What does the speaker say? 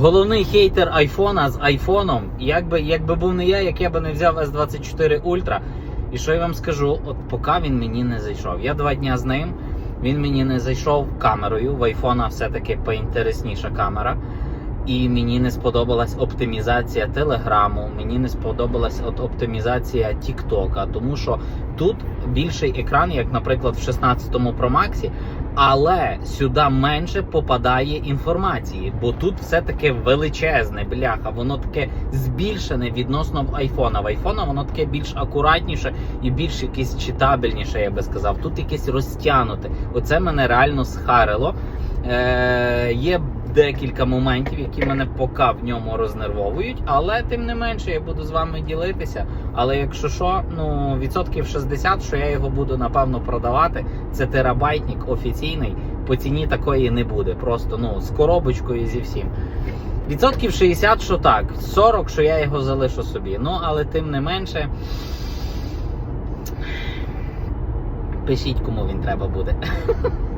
Головний хейтер айфона з айфоном. Якби, якби був не я, як я би не взяв S24 Ultra. І що я вам скажу, от поки він мені не зайшов. Я два дня з ним, він мені не зайшов камерою. В айфона все-таки поінтересніша камера. І мені не сподобалась оптимізація телеграму, мені не сподобалась от оптимізація Тіктока, тому що тут більший екран, як, наприклад, в 16-му Pro Max, але сюди менше попадає інформації, бо тут все таке величезне, бляха, воно таке збільшене відносно в айфона. В айфона воно таке більш акуратніше і більш якесь читабельніше, я би сказав. Тут якесь розтягнуте. Оце мене реально схарило. Е, є декілька моментів, які мене поки в ньому рознервовують, але тим не менше я буду з вами ділитися. Але якщо що, ну відсотків 60, що я його буду напевно продавати, це терабайтник офіційний. По ціні такої не буде. Просто ну з коробочкою зі всім. Відсотків 60, що так, 40, що я його залишу собі. Ну, але тим не менше. Пишіть, кому він треба буде.